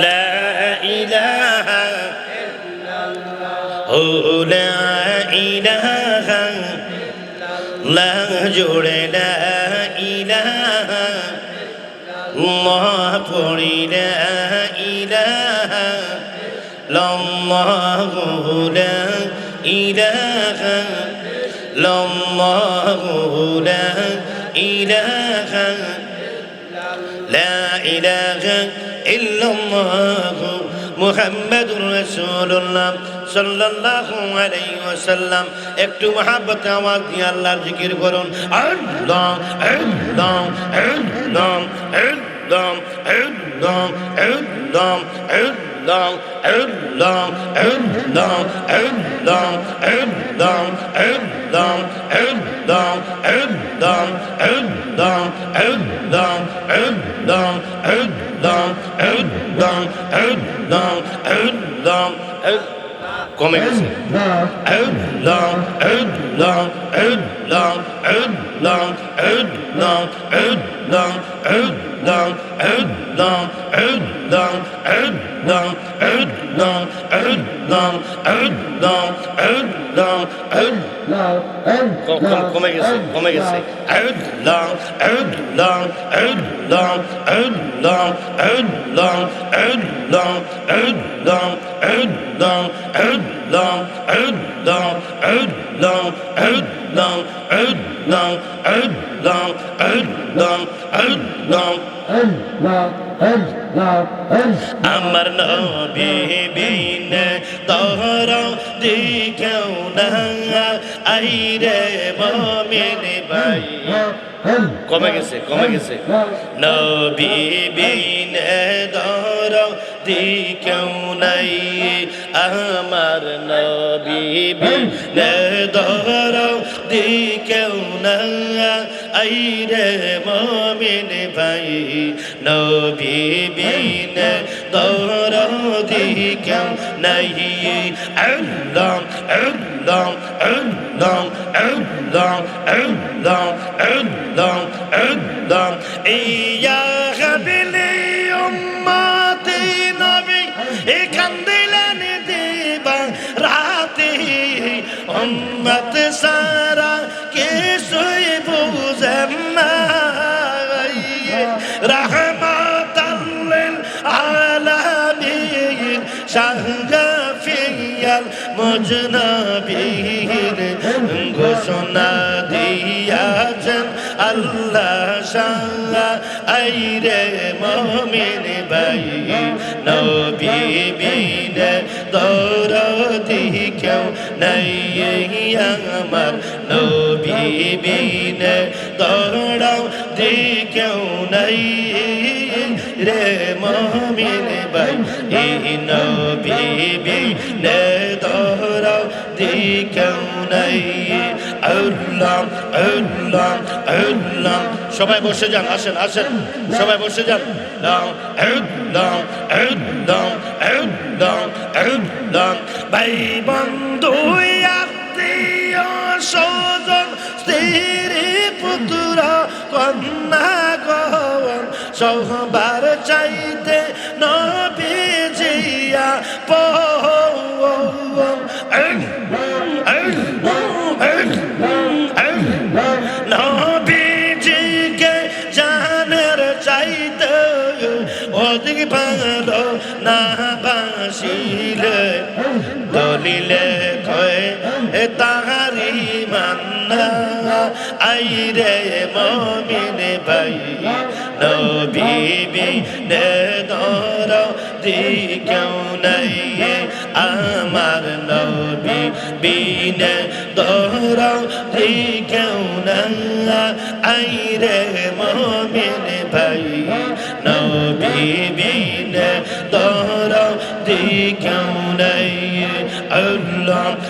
لا إله لا إله لا জোড়ে لا إله الله পড়ি لا إله الله لا إله الله لا إله لا إله إلا الله محمد رسول الله صلى الله عليه وسلم একটু মহাব্বত আওয়াজ দিয়ে আল্লাহর জিকির করুন আল্লাহ আল্লাহ আল্লাহ আল্লাহ আল্লাহ আল্লাহ আল্লাহ আল্লাহ আল্লাহ আল্লাহ আল্লাহ আল্লাহ আল্লাহ আল্লাহ আল্লাহ আল্লাহ আল্লাহ আল্লাহ আল্লাহ আল্লাহ আল্লাহ কমে গেছে আল্লাহ আল্লাহ আল্লাহ আল্লাহ আল্লাহ আল্লাহ আল্লাহ আল্লাহ আল্লাহ আল্লাহ আল্লাহ আল্লাহ আল্লাহ আল্লাহ আল্লাহ কমে গেছে কমে গেছে আল্লাহ আল্লাহ আল্লাহ আল্লাহ আল্লাহ আল্লাহ আল্লাহ আল্লাহ আল্লাহ আল্লাহ আল্লাহ আল্লাহ আল্লাহ আল্লাহ আল্লাহ আল্লাহ আমার নবী বিন তোর দিকেও না আইরে মমিন ভাই। কমে গেছে কমে গেছে। নবী বিন দর দিকেও নাই, আমার নবী বিন দর দিকেও না আইরে মমিন ভাই, নবী বিন দর দিকেও নাই। আল্লাহ আল্লাহ আল্লাহ আল্লাহ আল্লাহ আল্লাহ আল্লাহ। ইয়া হাবিলি উম্মতি নবী এখান দিলেন দিবা রাতে উম্মত সারা কিছুই বুঝেন না রহমাতাল্লিল আলামিন, শাহজাফিয়াল মজনবীর ঘোষণা দিয়াছেন আল্লাহ শাহ আইরে মমিন ভাই। নবী বিন দৌরদি কেউ নাই আমার নবী مدینے دوڑا جی کیوں نہیں رے مومن بھائی نبی نے دوڑا جی کیوں نہیں اللہ اللہ اللہ সবাই বসে যান আসেন আসেন সবাই বসে যান ভাই বন্ধু কন্যা গন চাইতে নবীজিয়া প নবীজিকে জানের চাইতে অধিক ভালো না বাসিলে দলিলে কয়ে তাহারি মান্না আইরে মমিন ভাই, নবী বিনে দর দিকেও নাই আমার নবী বিনে দর দিকেও না আইরে মমিন ভাই, নবী বিনে দর দিকেও নাই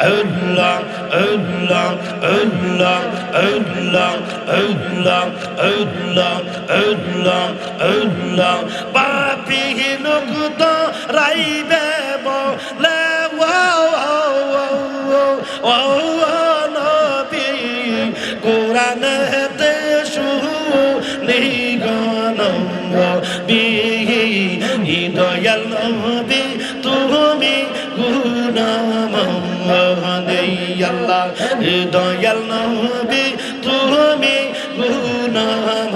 Allah, Allah, Allah, Allah, Allah, Allah, Allah, Allah. Papi hinukta raibe bo le wow wow wow wow nabi Quran te shu li ganam bi hidayal nabi আল্লাহ, দয়াল নবী, তুমি গুনাম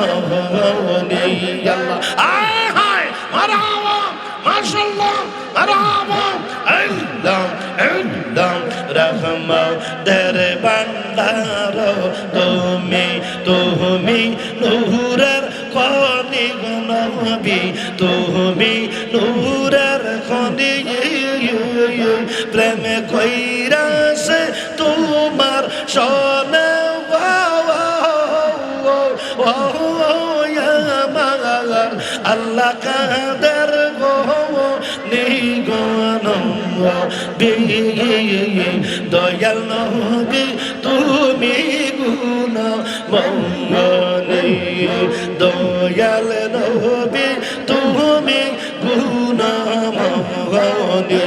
আল্লাহ। আয় হায় মারহাবা মাশাআল্লাহ মারহাবা আল্লাহ আল্লাহ রহমা দের বান্দার তুমি তুমি নূরের কইরাছে তোমার সনে আল্লাহ কাদের গো নিগন দয়াল নবী, তুমি গুণ, মঙ্গলে, দয়াল নবী, তুমি গুণ, মঙ্গলে।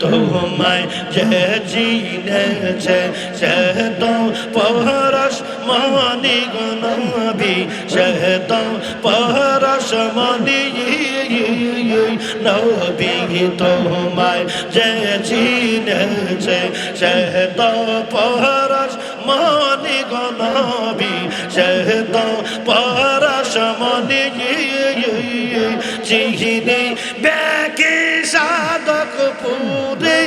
তোমায় যে চিনেছে সে তো পরশ নবী সে তো পরশ নবী তোমায় যে চিনেছে সে তো পরশ মানে গনবি শহদ পারা সমনে চিহিনে। ব্যাকে সাধক পুরে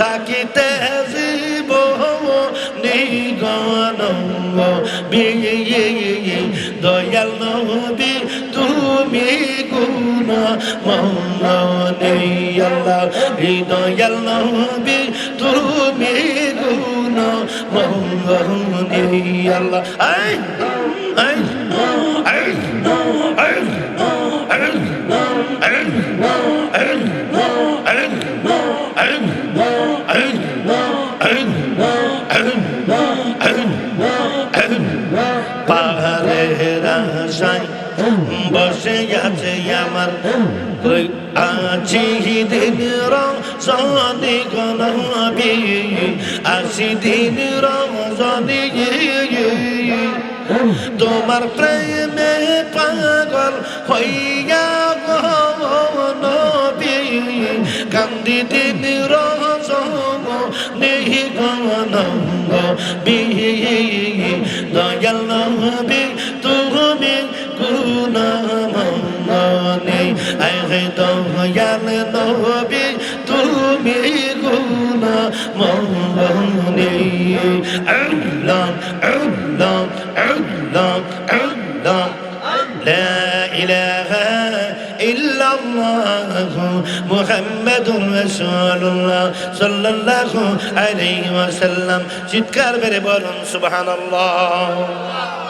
তাকিতে দয়াল নবী তুমি গুণ মনে আল্লাহ দয়াল নবী তুমি গুণ মনে আল্লাহ আই আই আই আই পাহাড়ের আমার আশিদিন রমজানি গলাবি আশিদিন রমজানি তোমার প্রেমে পাগল হইয়া গবি কান্দি দিন রমজান নেহি দয়াল নবি, তুমি গুণ মনে আয় দয়াল নবী তুমি গুণ মনে আল্লাহ আল্লাহ আল্লাহ আল্লাহ لا إله إلا الله محمد رسول الله صلى الله عليه وسلم চিৎকার বেড়ে বলুন সুবহানাল্লাহ